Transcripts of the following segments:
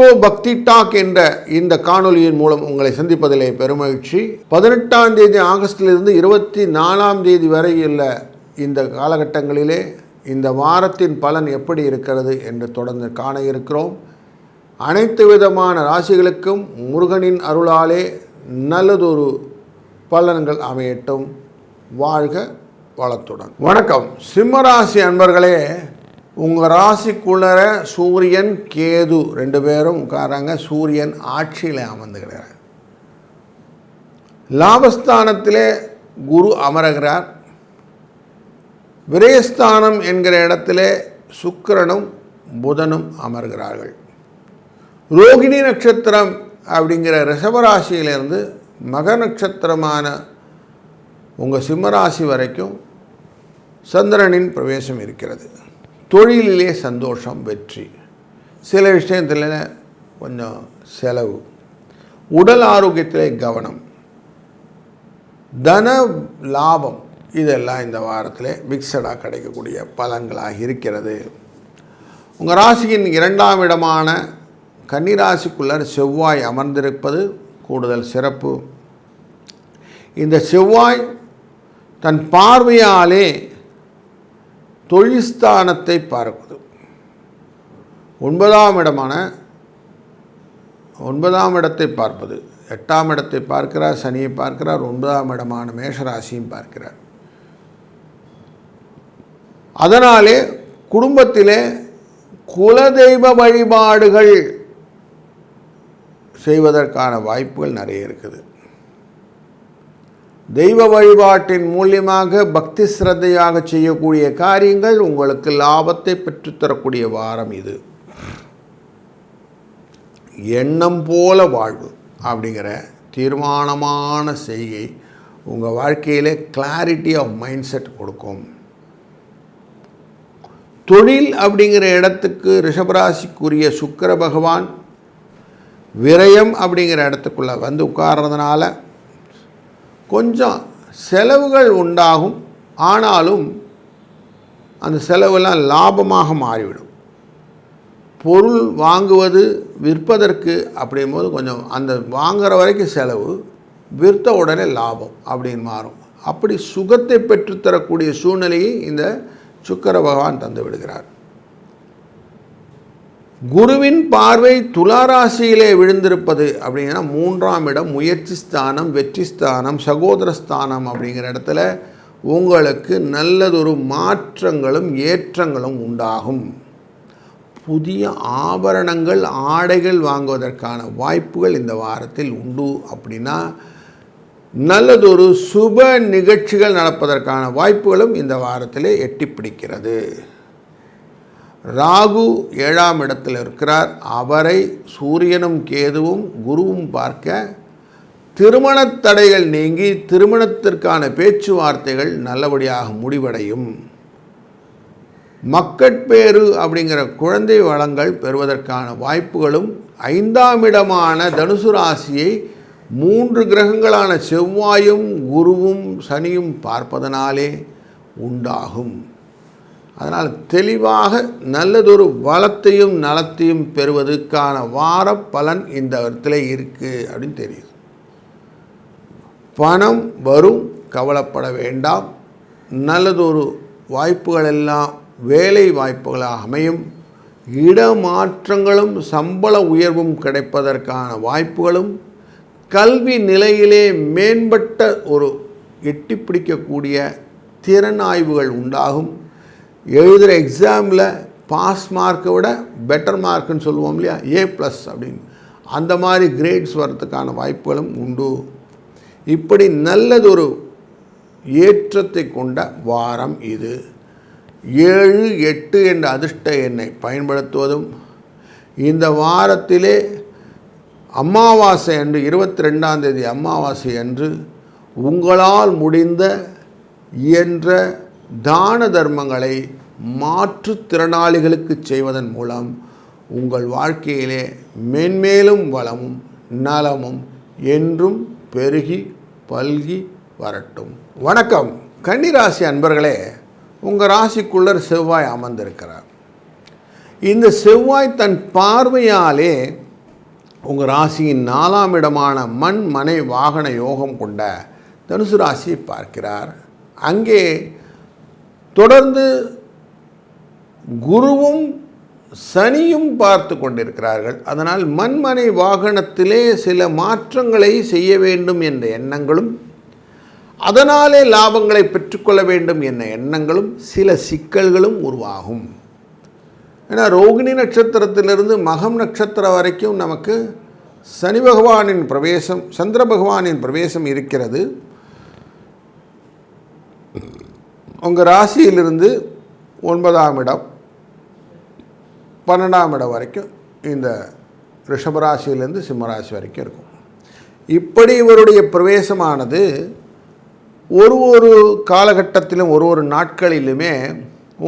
Astro பக்தி talk என்ற இந்த காணொலியின் மூலம் உங்களை சந்திப்பதிலே பெருமகிழ்ச்சி. பதினெட்டாம் தேதி ஆகஸ்டிலிருந்து இருபத்தி நாலாம் தேதி வரை உள்ள இந்த காலகட்டங்களிலே இந்த வாரத்தின் பலன் எப்படி இருக்கிறது என்று தொடர்ந்து காண இருக்கிறோம். அனைத்து விதமான ராசிகளுக்கும் முருகனின் அருளாலே நல்லதொரு பலன்கள் அமையட்டும். வாழ்க வளத்துடன். வணக்கம். சிம்மராசி அன்பர்களே உங்கள் ராசிக்குள்ளர சூரியன் கேது ரெண்டு பேரும் உட்காராங்க சூரியன் ஆட்சியில் அமர்ந்துகிறார். லாபஸ்தானத்திலே குரு அமருகிறார். விரயஸ்தானம் என்கிற இடத்திலே சுக்கிரனும் புதனும் அமர்கிறார்கள். ரோகிணி நட்சத்திரம் அப்படிங்கிற ரிஷபராசியிலிருந்து மக நட்சத்திரமான உங்கள் சிம்மராசி வரைக்கும் சந்திரனின் பிரவேசம் இருக்கிறது. தொழிலிலே சந்தோஷம் வெற்றி. சில விஷயத்தில் கொஞ்சம் செலவு. உடல் ஆரோக்கியத்திலே கவனம். தன லாபம். இதெல்லாம் இந்த வாரத்தில் மிக்சடாக கிடைக்கக்கூடிய பலன்களாக இருக்கிறது. உங்கள் ராசியின் இரண்டாம் இடமான கன்னிராசிக்குள்ளர் செவ்வாய் அமர்ந்திருப்பது கூடுதல் சிறப்பு. இந்த செவ்வாய் தன் பார்வையாலே தொழில்ஸ்தானத்தை பார்க்குது ஒன்பதாம் இடமான ஒன்பதாம் இடத்தை பார்ப்பது. எட்டாம் இடத்தை பார்க்கிறார் சனியை பார்க்கிறார் ஒன்பதாம் இடமான மேஷராசியும் பார்க்கிறார். அதனாலே குடும்பத்திலே குலதெய்வ வழிபாடுகள் செய்வதற்கான வாய்ப்புகள் நிறைய இருக்குது. தெய்வ வழிபாட்டின் மூலியமாக பக்தி சிரத்தையாக செய்யக்கூடிய காரியங்கள் உங்களுக்கு லாபத்தை பெற்றுத்தரக்கூடிய வாரம் இது. எண்ணம் போல வாழ்வு அப்படிங்கிற தீர்மானமான செய்கை உங்கள் வாழ்க்கையிலே கிளாரிட்டி ஆஃப் மைண்ட் செட் கொடுக்கும். தொழில் அப்படிங்கிற இடத்துக்கு ரிஷபராசிக்குரிய சுக்கர பகவான் விரயம் அப்படிங்கிற இடத்துக்குள்ளே வந்து உட்கார்றதுனால கொஞ்சம் செலவுகள் உண்டாகும். ஆனாலும் அந்த செலவெல்லாம் லாபமாக மாறிவிடும். பொருள் வாங்குவது விற்பதற்கு அப்படிங்கும் போது கொஞ்சம் அந்த வாங்குகிற வரைக்கும் செலவு விற்ற உடனே லாபம் அப்படின்னு மாறும். அப்படி சுகத்தை பெற்றுத்தரக்கூடிய சூழ்நிலையை இந்த சுக்கர பகவான் தந்து விடுகிறார். குருவின் பார்வை துளாராசியிலே விழுந்திருப்பது அப்படிங்கன்னா மூன்றாம் இடம் முயற்சி ஸ்தானம் வெற்றி ஸ்தானம் சகோதர ஸ்தானம் அப்படிங்கிற இடத்துல உங்களுக்கு நல்லதொரு மாற்றங்களும் ஏற்றங்களும் உண்டாகும். புதிய ஆபரணங்கள் ஆடைகள் வாங்குவதற்கான வாய்ப்புகள் இந்த வாரத்தில் உண்டு அப்படின்னா நல்லதொரு சுப நிகழ்ச்சிகள் நடப்பதற்கான வாய்ப்புகளும் இந்த வாரத்திலே எட்டி பிடிக்கிறது ராகு ஏழாம் இடத்தில் இருக்கிறார். அவரை சூரியனும் கேதுவும் குருவும் பார்க்க திருமணத் தடைகள் நீங்கி திருமணத்திற்கான பேச்சுவார்த்தைகள் நல்லபடியாக முடிவடையும். மக்கட்பேறு அப்படிங்கிற குழந்தை வளங்கள் பெறுவதற்கான வாய்ப்புகளும் ஐந்தாம் இடமான தனுசு ராசியை மூன்று கிரகங்களான செவ்வாயும் குருவும் சனியும் பார்ப்பதனாலே உண்டாகும். அதனால் தெளிவாக நல்லதொரு வளத்தையும் நலத்தையும் பெறுவதற்கான வார பலன் இந்த இடத்துல இருக்குது அப்படின்னு தெரியுது. பணம் வரும் கவலைப்பட வேண்டாம். நல்லதொரு வாய்ப்புகள் எல்லாம் வேலை வாய்ப்புகளாக அமையும். இடமாற்றங்களும் சம்பள உயர்வும் கிடைப்பதற்கான வாய்ப்புகளும் கல்வி நிலையிலே மேம்பட்ட ஒரு எட்டி பிடிக்கக்கூடிய திறன் ஆய்வுகள் உண்டாகும். எழுதுகிற எக்ஸாமில் பாஸ் மார்க்கை விட பெட்டர் மார்க்குன்னு சொல்லுவோம் இல்லையா? ஏ ப்ளஸ் அப்படின்னு. அந்த மாதிரி கிரேட்ஸ் வர்றதுக்கான வாய்ப்புகளும் உண்டு. இப்படி நல்லதொரு ஏற்றத்தை கொண்ட வாரம் இது. ஏழு எட்டு என்ற அதிர்ஷ்ட எண்ணை பயன்படுத்துவதும் இந்த வாரத்திலே அமாவாசை அன்று இருபத்தி ரெண்டாம் தேதி அமாவாசை அன்று உங்களால் முடிந்த இயன்ற தான தர்மங்களை மாற்றுத்திறனாளிகளுக்கு செய்வதன் மூலம் உங்கள் வாழ்க்கையிலே மென்மேலும் வளமும் நலமும் என்றும் பெருகி பல்கி வரட்டும். வணக்கம். கன்னிராசி அன்பர்களே உங்கள் ராசிக்குள்ளர் செவ்வாய் அமர்ந்திருக்கிறார். இந்த செவ்வாய் தன் பார்வையாலே உங்கள் ராசியின் நாலாம் இடமான மண் மனை வாகன யோகம் கொண்ட தனுசு ராசியை பார்க்கிறார். அங்கே தொடர்ந்து குருவும் சனியும் பார்த்து கொண்டிருக்கிறார்கள். அதனால் மண்மனை வாகனத்திலே சில மாற்றங்களை செய்ய வேண்டும் என்ற எண்ணங்களும் அதனாலே லாபங்களை பெற்றுக்கொள்ள வேண்டும் என்ற எண்ணங்களும் சில சிக்கல்களும் உருவாகும். ஏன்னா ரோகிணி நட்சத்திரத்திலிருந்து மகம் நட்சத்திரம் வரைக்கும் நமக்கு சனி பகவானின் பிரவேசம் சந்திர பகவானின் பிரவேசம் இருக்கிறது. உங்கள் ராசியிலிருந்து ஒன்பதாம் இடம் பன்னெண்டாம் இடம் வரைக்கும் இந்த ரிஷபராசியிலேருந்து சிம்மராசி வரைக்கும் இருக்கும். இப்படி இவருடைய பிரவேசமானது ஒரு ஒரு காலகட்டத்திலும் ஒரு ஒரு நாட்களிலுமே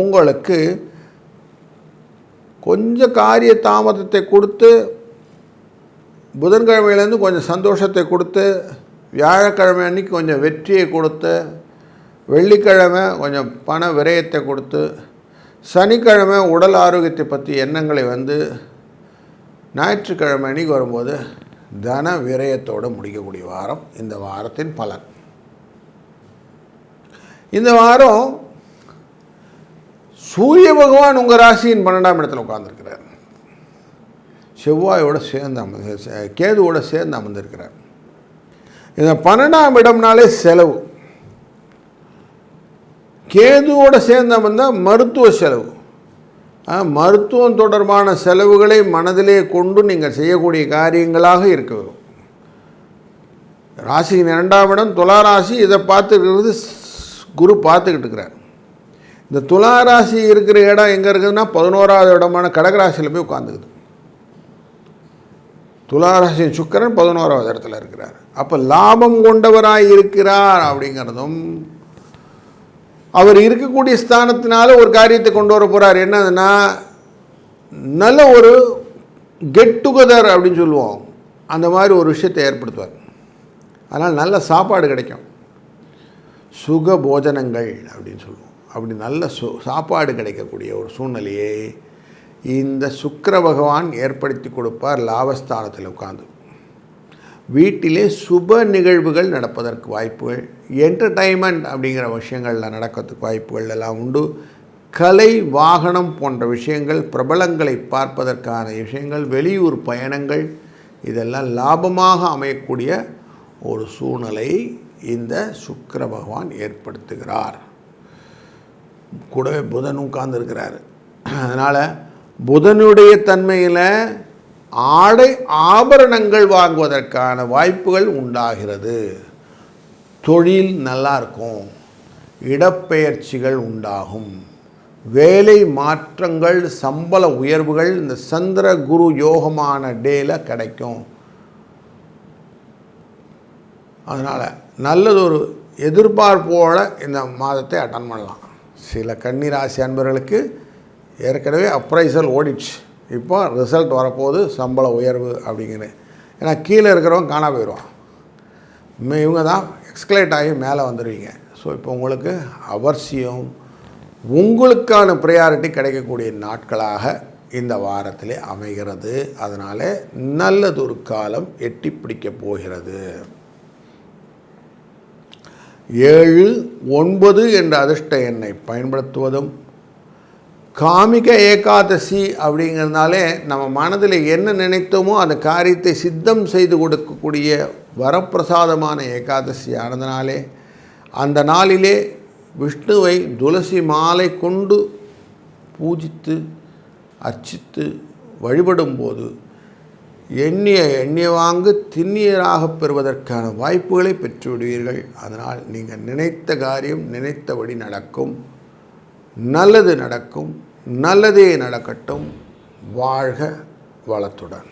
உங்களுக்கு கொஞ்சம் காரிய தாமதத்தை கொடுத்து புதன்கிழமையிலேருந்து கொஞ்சம் சந்தோஷத்தை கொடுத்து வியாழக்கிழமை அன்னைக்கு கொஞ்சம் வெற்றியை கொடுத்து வெள்ளிக்கிழமை கொஞ்சம் பண விரயத்தை கொடுத்து சனிக்கிழமை உடல் ஆரோக்கியத்தை பற்றி எண்ணங்களை வந்து ஞாயிற்றுக்கிழமை அன்னைக்கு வரும்போது தன விரயத்தோடு முடிக்கக்கூடிய வாரம் இந்த வாரத்தின் பலன். இந்த வாரம் சூரிய பகவான் உங்கள் ராசியின் பன்னெண்டாம் இடத்துல உட்காந்துருக்கிறார் செவ்வாயோடு சேர்ந்து அமர்ந்து கேதுவோடு சேர்ந்து அமர்ந்திருக்கிறார். இந்த பன்னெண்டாம் இடம்னாலே செலவு. கேதுவோடு சேர்ந்தவன் தான் மருத்துவ செலவு. மருத்துவம் தொடர்பான செலவுகளை மனதிலே கொண்டு நீங்கள் செய்யக்கூடிய காரியங்களாக இருக்க ராசியின் இரண்டாம் இடம் துலா ராசி இதை பார்த்துக்கிறது குரு பார்த்துக்கிட்டு இருக்கிறார். இந்த துலா ராசி இருக்கிற இடம் எங்கே இருக்குதுன்னா பதினோராவது இடமான கடகராசியில் போய் உட்காந்துக்குது துளாராசியின் சுக்கரன் பதினோராவது இடத்துல இருக்கிறார். அப்போ லாபம் கொண்டவராக இருக்கிறார் அப்படிங்கிறதும் அவர் இருக்கக்கூடிய ஸ்தானத்தினால ஒரு காரியத்தை கொண்டு வர போகிறார் என்னதுன்னா நல்ல ஒரு கெட் டுகெதர் அப்படின்னு சொல்லுவோம். அந்த மாதிரி ஒரு விஷயத்தை ஏற்படுத்துவார். அதனால் நல்ல சாப்பாடு கிடைக்கும். சுக போஜனங்கள் அப்படின்னு சொல்லுவோம். அப்படி நல்ல சு சாப்பாடு கிடைக்கக்கூடிய ஒரு சூழ்நிலையை இந்த சுக்கர பகவான் ஏற்படுத்தி கொடுப்பார் லாபஸ்தானத்தில் உட்காந்து வீட்டிலே சுப நிகழ்வுகள் நடப்பதற்கு வாய்ப்புகள் என்டர்டைன்மெண்ட் அப்படிங்கிற விஷயங்களில் நடக்கிறதுக்கு வாய்ப்புகள் எல்லாம் உண்டு. கலை வாகனம் போன்ற விஷயங்கள் பிரபலங்களை பார்ப்பதற்கான விஷயங்கள் வெளியூர் பயணங்கள் இதெல்லாம் லாபமாக அமையக்கூடிய ஒரு சூழ்நிலை இந்த சுக்கர பகவான் ஏற்படுத்துகிறார். கூடவே புதன் உட்கார்ந்துருக்கிறார். அதனால் புதனுடைய தன்மையில் ஆடை ஆபரணங்கள் வாங்குவதற்கான வாய்ப்புகள் உண்டாகிறது. தொழில் நல்லா இருக்கும் இடப்பெயர்ச்சிகள் உண்டாகும். வேலை மாற்றங்கள் சம்பள உயர்வுகள் இந்த சந்திர குரு யோகமான டேல கிடைக்கும். அதனால் நல்லதொரு எதிர்பார்ப்போட இந்த மாதத்தை அட்டன் பண்ணலாம். சில கன்னிராசி அன்பர்களுக்கு ஏற்கனவே அப்ரைசல் ஓடிச்சு இப்போ ரிசல்ட் வரப்போகுது சம்பள உயர்வு அப்படிங்கிறது ஏன்னா கீழே இருக்கிறவங்க காணா போயிடுவான். இவங்க தான் எக்ஸ்கலேட் ஆகி மேலே வந்துடுவீங்க ஸோ இப்போ உங்களுக்கு அவசியம் உங்களுக்கான ப்ரையாரிட்டி கிடைக்கக்கூடிய நாட்களாக இந்த வாரத்திலே அமைகிறது. அதனால் நல்லதொரு காலம் எட்டி பிடிக்கப் போகிறது. ஏழு ஒன்பது என்ற அதிர்ஷ்ட எண்ணை பயன்படுத்துவதும் காமிக ஏகாதசி அப்படிங்கிறதுனாலே நம்ம மனதில் என்ன நினைத்தோமோ அந்த காரியத்தை சித்தம் செய்து கொடுக்கக்கூடிய வரப்பிரசாதமான ஏகாதசி ஆனதுனாலே அந்த நாளிலே விஷ்ணுவை துளசி மாலை கொண்டு பூஜித்து அர்ச்சித்து வழிபடும்போது எண்ணிய எண்ணிய வாங்கு திண்ணியராக பெறுவதற்கான வாய்ப்புகளை பெற்றுவிடுவீர்கள். அதனால் நீங்கள் நினைத்த காரியம் நினைத்தபடி நடக்கும். நல்லது நடக்கும் நல்லதே நடக்கட்டும் வாழ்க வளத்துடன்.